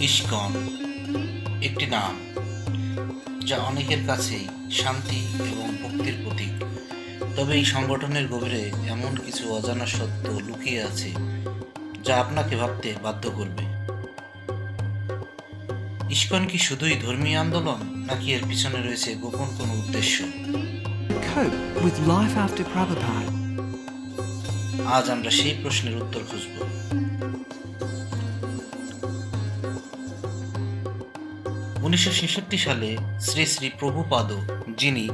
ISKCON একটি নাম যা অনেকের কাছেই শান্তি এবং মুক্তির প্রতীক। তবে এই সংগঠনের গভীরে এমন কিছু অজানা সত্য লুকিয়ে আছে যা আপনাকে ভাবতে বাধ্য করবে। ইস্কন কি শুধুই ধর্মীয় আন্দোলন নাকি এর পিছনে রয়েছে গোপন কোনো উদ্দেশ্য? আজ আমরা সেই প্রশ্নের উত্তর খুঁজব। উনিশশো ছেষট্টি সালে শ্রী শ্রী প্রভুপাদ, যিনি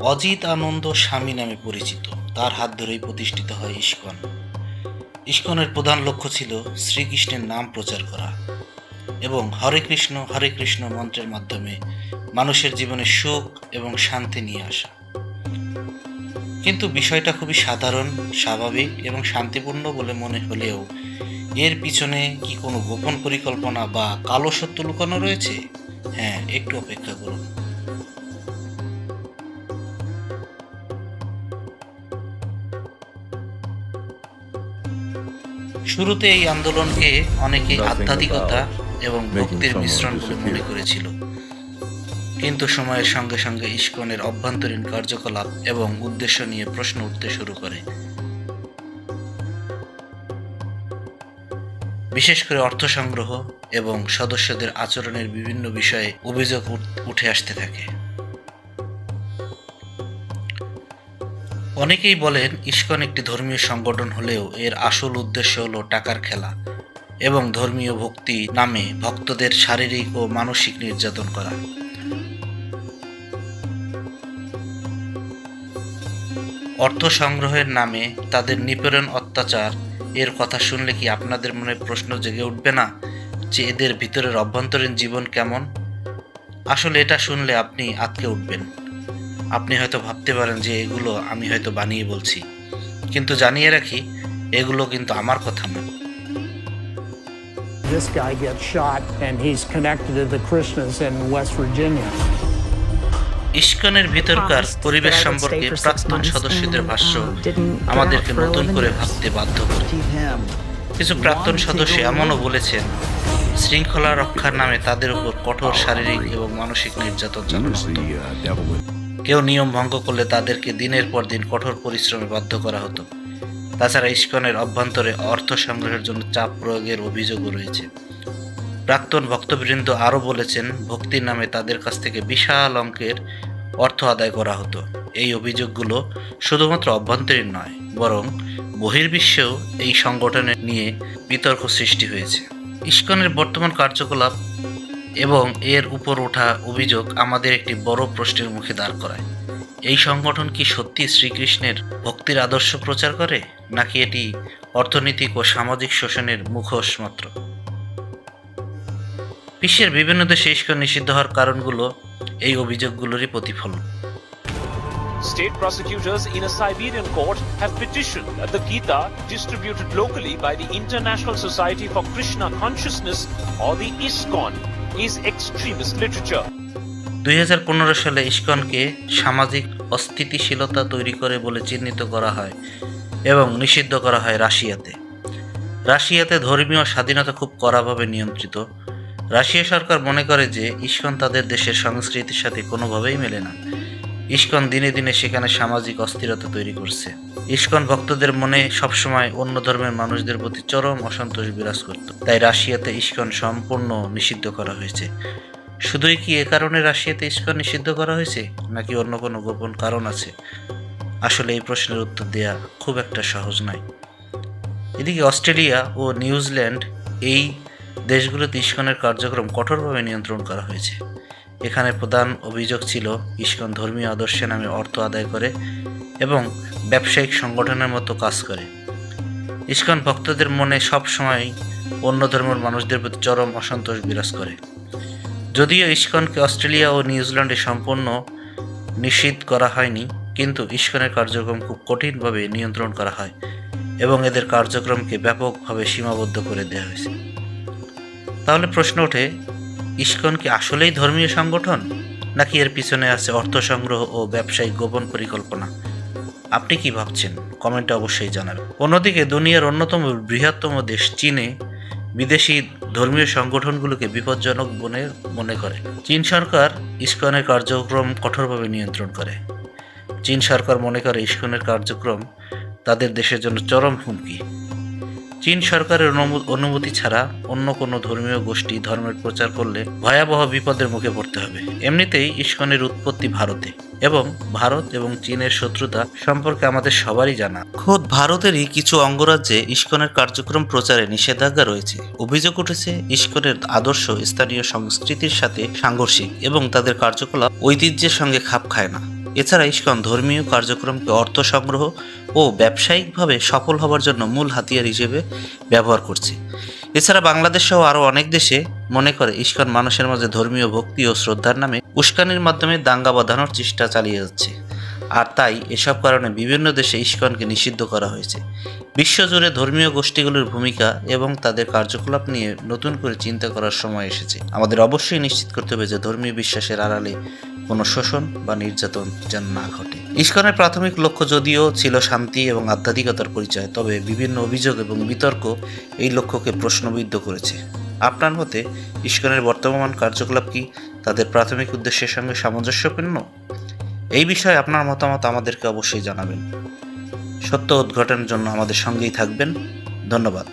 অজিত আনন্দ স্বামী নামে পরিচিত, তার হাত ধরেই প্রতিষ্ঠিত হয় ইস্কন। ইস্কনের প্রধান লক্ষ্য ছিল শ্রীকৃষ্ণের নাম প্রচার করা এবং হরে কৃষ্ণ হরে কৃষ্ণ মন্ত্রের মাধ্যমে মানুষের জীবনে সুখ এবং শান্তি নিয়ে আসা। কিন্তু বিষয়টা খুবই সাধারণ, স্বাভাবিক এবং শান্তিপূর্ণ বলে মনে হলেও এর পিছনে কি কোনো গোপন পরিকল্পনা বা কালো সত্য লুকানো রয়েছে? হ্যাঁ একটু অপেক্ষা করুন। শুরুতে এই আন্দোলনকে অনেকে আধ্যাত্মিকতা এবং ভক্তির মিশ্রণ বলে মনে করেছিল। কিন্তু সময়ের সঙ্গে সঙ্গে ইস্কনের অভ্যন্তরীণ কার্যকলাপ এবং উদ্দেশ্য নিয়ে প্রশ্ন উঠতে শুরু করে। বিশেষ করে অর্থ সংগ্রহ এবং সদস্যদের আচরণের বিভিন্ন বিষয়ে অভিযোগ উঠ- আসতে থাকে। অনেকেই বলেন ইস্কন একটি ধর্মীয় সংগঠন হলেও এর আসল উদ্দেশ্য হলো টাকার খেলা এবং ধর্মীয় ভক্তি নামে ভক্তদের শারীরিক ও মানসিক নির্যাতন করা। অর্থ সংগ্রহের নামে তাদের নিপীড়ন অত্যাচার এর কথা শুনলে কি আপনাদের মনে প্রশ্ন জেগে উঠবে না যে এদের ভিতরের অভ্যন্তরীণ জীবন কেমন? আসলে এটা শুনলে আপনি আতকে উঠবেন। আপনি হয়তো ভাবতে পারেন যে এগুলো আমি হয়তো বানিয়ে বলছি। কিন্তু জানিয়ে রাখি এগুলো কিন্তু আমার কথা নয় This guy gets shot, and he's connected to the Krishnas in West Virginia. ইস্কনের ভিতরকার পরিবেশ সম্পর্কে প্রাক্তন সদস্যদের ভাষ্য আমাদেরকে নতুন করে ভাবতে বাধ্য করে। কিছু প্রাক্তন সদস্য এমনও বলেছেন শৃঙ্খলা রক্ষার নামে তাদের উপর কঠোর শারীরিক এবং মানসিক নির্যাতন চালানো কেউ নিয়ম ভঙ্গ করলে তাদেরকে দিনের পর দিন কঠোর পরিশ্রমে বাধ্য করা হতো। তাছাড়া ইস্কনের অভ্যন্তরে অর্থ সংগ্রহের জন্য চাপ প্রয়োগের অভিযোগও রয়েছে। প্রাক্তন ভক্তবৃন্দ আরও বলেছেন, ভক্তির নামে তাদের কাছ থেকে বিশাল অঙ্কের অর্থ আদায় করা হতো। এই অভিযোগগুলো শুধুমাত্র অভ্যন্তরীণ নয়, বরং বহির্বিশ্বেও এই সংগঠনের নিয়ে বিতর্ক সৃষ্টি হয়েছে। ইস্কনের বর্তমান কার্যকলাপ এবং এর উপর ওঠা অভিযোগ আমাদের একটি বড় প্রশ্নের মুখে দাঁড় করায়। এই সংগঠন কি সত্যি শ্রীকৃষ্ণের ভক্তির আদর্শ প্রচার করে, নাকি এটি অর্থনৈতিক ও সামাজিক শোষণের মুখোশ মাত্র বিশ্বের বিভিন্ন দেশে ইস্কন নিষিদ্ধ হওয়ার কারণগুলো এই অভিযোগগুলোরই প্রতিফলন State prosecutors in a Siberian court have petitioned that the Gita, distributed locally by the International Society for Krishna Consciousness or the ISKCON, is extremist literature. দুই সালে ইস্কনকে সামাজিক অস্থিতিশীলতা তৈরি করে বলে চিহ্নিত করা হয় এবং নিষিদ্ধ করা হয় রাশিয়াতে রাশিয়াতে ধর্মীয় স্বাধীনতা খুব কড়াভাবে নিয়ন্ত্রিত রাশিয়া সরকার মনে করে যে ইস্কন তাদের দেশের সংস্কৃতির সাথে কোনোভাবেই মেলে না। ইস্কন দিনে দিনে সেখানে সামাজিক অস্থিরতা তৈরি করছে। ইস্কন ভক্তদের মনে সবসময় অন্য ধর্মের মানুষদের প্রতি চরম অসন্তোষ বিরাজ করত। তাই রাশিয়াতে ইস্কন সম্পূর্ণ নিষিদ্ধ করা হয়েছে। শুধুই কি এ কারণে রাশিয়াতে ইস্কন নিষিদ্ধ করা হয়েছে, নাকি অন্য কোনো গোপন কারণ আছে? আসলে এই প্রশ্নের উত্তর দেয়া খুব একটা সহজ নয়। এদিকে অস্ট্রেলিয়া ও নিউজিল্যান্ড এই দেশগুলোতে ইস্কনের কার্যক্রম কঠোরভাবে নিয়ন্ত্রণ করা হয়েছে। এখানে প্রধান অভিযোগ ছিল ইস্কন ধর্মীয় আদর্শে নামে অর্থ আদায় করে এবং ব্যবসায়িক সংগঠনের মতো কাজ করে। ইস্কন ভক্তদের মনে সব সময় অন্য ধর্মের মানুষদের প্রতি চরম অসন্তোষ বিরাজ করে। যদিও ইস্কনকে অস্ট্রেলিয়া ও নিউজিল্যান্ডে সম্পূর্ণ নিষিদ্ধ করা হয়নি, কিন্তু ইস্কনের কার্যক্রম খুব কঠিনভাবে নিয়ন্ত্রণ করা হয় এবং এদের কার্যক্রমকে ব্যাপকভাবে সীমাবদ্ধ করে দেওয়া হয়েছে। তাহলে প্রশ্ন ওঠে, ইস্কন কি আসলেই ধর্মীয় সংগঠন? নাকি এর পিছনে আছে অর্থ সংগ্রহ ও ব্যবসায়িক গোপন পরিকল্পনা? আপনি কি ভাবছেন? কমেন্টে অবশ্যই জানাবেন অন্যদিকে, দুনিয়ার অন্যতম বৃহত্তম দেশ চীনে বিদেশি ধর্মীয় সংগঠনগুলোকে বিপজ্জনক বলে মনে করে। চীন সরকার ইস্কনের কার্যক্রম কঠোরভাবে নিয়ন্ত্রণ করে। চীন সরকার মনে করে ইস্কনের কার্যক্রম তাদের দেশের জন্য চরম হুমকি। চীন সরকারের অনুমো- অনুমতি ছাড়া অন্য কোনো ধর্মীয় গোষ্ঠী ধর্মের প্রচার করলে ভয়াবহ বিপদের মুখে পড়তে হবে। এমনিতেই ইস্কনের উৎপত্তি ভারতে এবং ভারত এবং চীনের শত্রুতা সম্পর্কে আমাদের সবারই জানা। খোদ ভারতেরই কিছু অঙ্গরাজ্যে ইস্কনের কার্যক্রম প্রচারে নিষেধাজ্ঞা রয়েছে। অভিযোগ উঠেছে, ইস্কনের আদর্শ স্থানীয় সংস্কৃতির সাথে সাংঘর্ষিক এবং তাদের কার্যকলাপ ঐতিহ্যের সঙ্গে খাপ খায় না। এছাড়া ইস্কন ধর্মীয় কার্যক্রমকে অর্থ সংগ্রহ ও ব্যবসায়িকভাবে সফল হবার জন্য মূল হাতিয়ার হিসেবে ব্যবহার করছে। এছাড়া বাংলাদেশ সহ আরও অনেক দেশে মনে করে ইস্কন মানুষের মাঝে ধর্মীয় ভক্তি ও শ্রদ্ধার নামে উস্কানির মাধ্যমে দাঙ্গা বাঁধানোর চেষ্টা চালিয়ে যাচ্ছে। আর তাই এসব কারণে বিভিন্ন দেশে ইস্কনকে নিষিদ্ধ করা হয়েছে। বিশ্বজুড়ে ধর্মীয় গোষ্ঠীগুলোর ভূমিকা এবং তাদের কার্যকলাপ নিয়ে নতুন করে চিন্তা করার সময় এসেছে। আমাদের অবশ্যই নিশ্চিত করতে হবে যে ধর্মীয় বিশ্বাসের আড়ালে কোনো শোষণ বা নির্যাতন যেন না ঘটে। ইস্কনের প্রাথমিক লক্ষ্য যদিও ছিল শান্তি এবং আধ্যাত্মিকতার পরিচয়, তবে বিভিন্ন অভিযোগ এবং বিতর্ক এই লক্ষ্যকে প্রশ্নবিদ্ধ করেছে। আপনার মতে ইস্কনের বর্তমান কার্যকলাপ কি তাদের প্রাথমিক উদ্দেশ্যের সঙ্গে সামঞ্জস্যপূর্ণ? এই বিষয়ে আপনার মতামত আমাদেরকে অবশ্যই জানাবেন। সত্য উদ্ঘাটনের জন্য আমাদের সঙ্গেই থাকবেন। ধন্যবাদ।